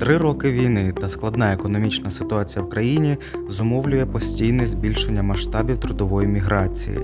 Три роки війни та складна економічна ситуація в країні зумовлює постійне збільшення масштабів трудової міграції.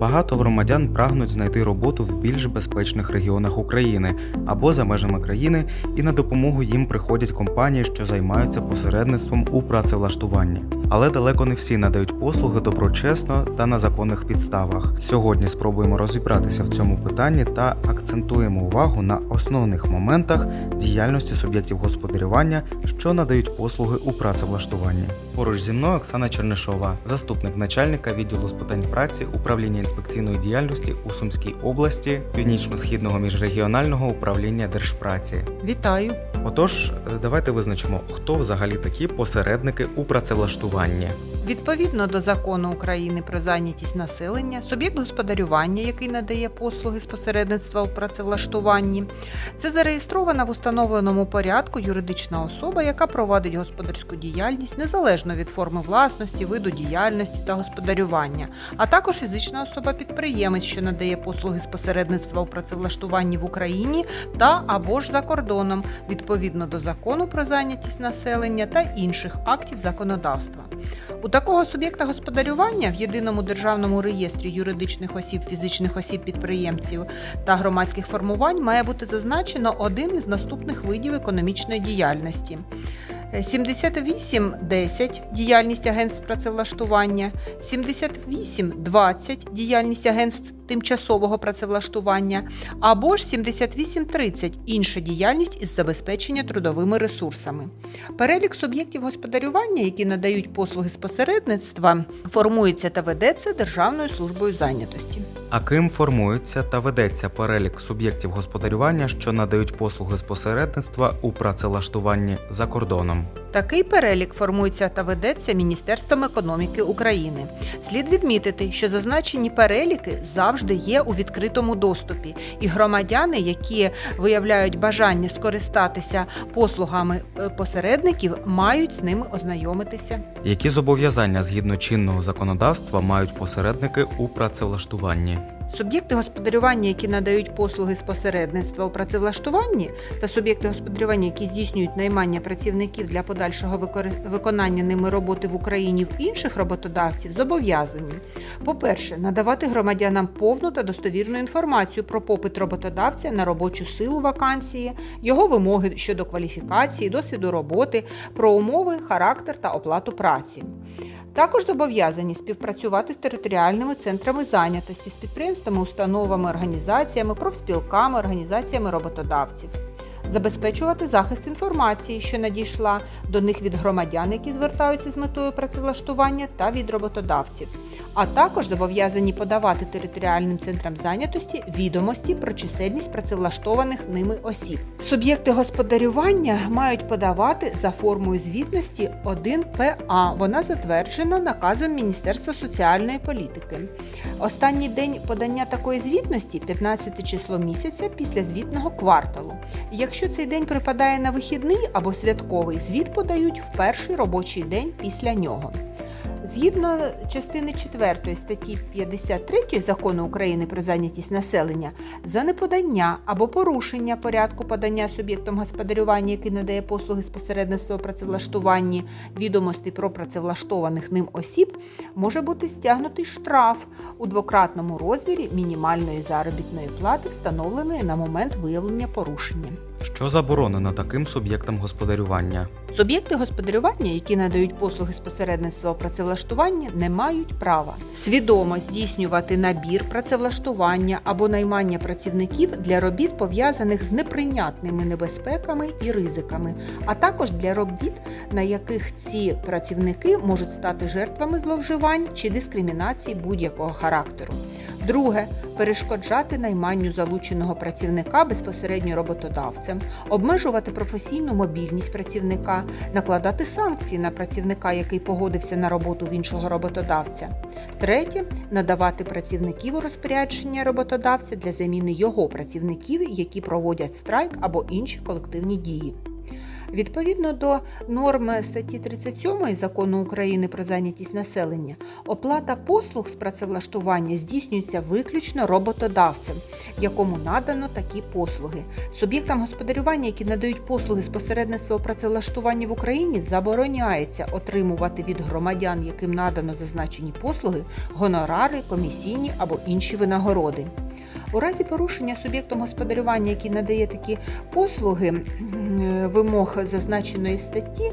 Багато громадян прагнуть знайти роботу в більш безпечних регіонах України або за межами країни, і на допомогу їм приходять компанії, що займаються посередництвом у працевлаштуванні. Але далеко не всі надають послуги доброчесно та на законних підставах. Сьогодні спробуємо розібратися в цьому питанні та акцентуємо увагу на основних моментах діяльності суб'єктів господарювання, що надають послуги у працевлаштуванні. Поруч зі мною Оксана Чернишова, заступник начальника відділу з питань праці управління інспекційної діяльності у Сумській області Північно-східного міжрегіонального управління Держпраці. Вітаю. Отож, е, давайте визначимо, хто взагалі такі посередники у працевлаштуванні. Відповідно до закону України про зайнятість населення, суб'єкт господарювання, який надає послуги з посередництва у працевлаштуванні, це зареєстрована в установленому порядку юридична особа, яка проводить господарську діяльність незалежно від форми власності, виду діяльності та господарювання, а також фізична особа-підприємець, що надає послуги з посередництва у працевлаштуванні в Україні та або ж за кордоном, відповідно до закону про зайнятість населення та інших актів законодавства. У такого суб'єкта господарювання в єдиному державному реєстрі юридичних осіб, фізичних осіб підприємців та громадських формувань має бути зазначено один із наступних видів економічної діяльності. 78.10 діяльність агентств працевлаштування, 78.20 діяльність агентств тимчасового працевлаштування або ж 78.30 інша діяльність із забезпечення трудовими ресурсами. Перелік суб'єктів господарювання, які надають послуги з посередництва, формується та ведеться Державною службою зайнятості. А ким формується та ведеться перелік суб'єктів господарювання, що надають послуги з посередництва у працевлаштуванні за кордоном? Такий перелік формується та ведеться Міністерством економіки України. Слід відмітити, що зазначені переліки завжди є у відкритому доступі, і громадяни, які виявляють бажання скористатися послугами е, посередників, мають з ними ознайомитися. Які зобов'язання згідно чинного законодавства мають посередники у працевлаштуванні? Суб'єкти господарювання, які надають послуги з посередництва у працевлаштуванні, та суб'єкти господарювання, які здійснюють наймання працівників для подальшого виконання ними роботи в Україні в інших роботодавців, зобов'язані, по-перше, надавати громадянам повну та достовірну інформацію про попит роботодавця на робочу силу вакансії, його вимоги щодо кваліфікації, досвіду роботи, про умови, характер та оплату праці. Також зобов'язані співпрацювати з територіальними центрами зайнятості, з підприємствами, установами, організаціями, профспілками, організаціями роботодавців. Забезпечувати захист інформації, що надійшла до них від громадян, які звертаються з метою працевлаштування, та від роботодавців, а також зобов'язані подавати територіальним центрам зайнятості відомості про чисельність працевлаштованих ними осіб. Суб'єкти господарювання мають подавати за формою звітності 1ПА. Вона затверджена наказом Міністерства соціальної політики. Останній день подання такої звітності 15 число місяця після звітного кварталу. Якщо цей день припадає на вихідний або святковий, звіт подають в перший робочий день після нього. Згідно частини 4 статті 53 закону України про зайнятість населення, за неподання або порушення порядку подання суб'єктом господарювання, який надає послуги з посередництва у працевлаштуванні відомостей про працевлаштованих ним осіб, може бути стягнутий штраф у двократному розмірі мінімальної заробітної плати, встановленої на момент виявлення порушення. Що заборонено таким суб'єктам господарювання? Суб'єкти господарювання, які надають послуги з посередництва у працевлаштуванні, не мають права свідомо здійснювати набір працевлаштування або наймання працівників для робіт, пов'язаних з неприйнятними небезпеками і ризиками, а також для робіт, на яких ці працівники можуть стати жертвами зловживань чи дискримінації будь-якого характеру. Друге перешкоджати найманню залученого працівника безпосередньо роботодавцем, обмежувати професійну мобільність працівника, накладати санкції на працівника, який погодився на роботу в іншого роботодавця. Третє надавати працівників у розпорядження роботодавця для заміни його працівників, які проводять страйк або інші колективні дії. Відповідно до норм статті 37 закону України про зайнятість населення, оплата послуг з працевлаштування здійснюється виключно роботодавцем, якому надано такі послуги. Суб'єктам господарювання, які надають послуги з посередництва у працевлаштуванні в Україні, забороняється отримувати від громадян, яким надано зазначені послуги, гонорари, комісійні або інші винагороди. У разі порушення суб'єктом господарювання, який надає такі послуги вимог зазначеної статті,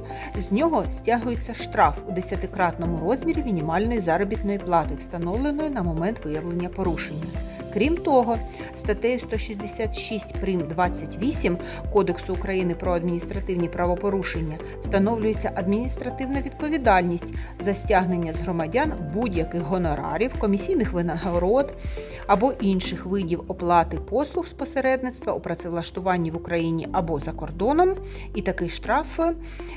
з нього стягується штраф у десятикратному розмірі мінімальної заробітної плати, встановленої на момент виявлення порушення. Крім того, статтею 166 прим. 28 Кодексу України про адміністративні правопорушення встановлюється адміністративна відповідальність за стягнення з громадян будь-яких гонорарів, комісійних винагород або інших видів оплати послуг з посередництва у працевлаштуванні в Україні або за кордоном. І такий штраф,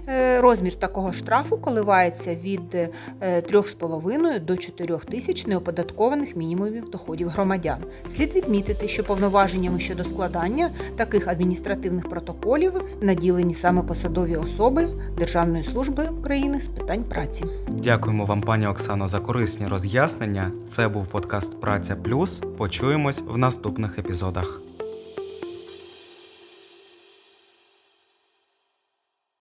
е, розмір такого штрафу коливається від е, 3,5 до 4 тисяч неоподаткованих мінімумів доходів громадян. Слід відмітити, що повноваженнями щодо складання таких адміністративних протоколів наділені саме посадові особи Державної служби України з питань праці. Дякуємо вам, пані Оксано, за корисні роз'яснення. Це був подкаст Праця Плюс. Почуємось в наступних епізодах.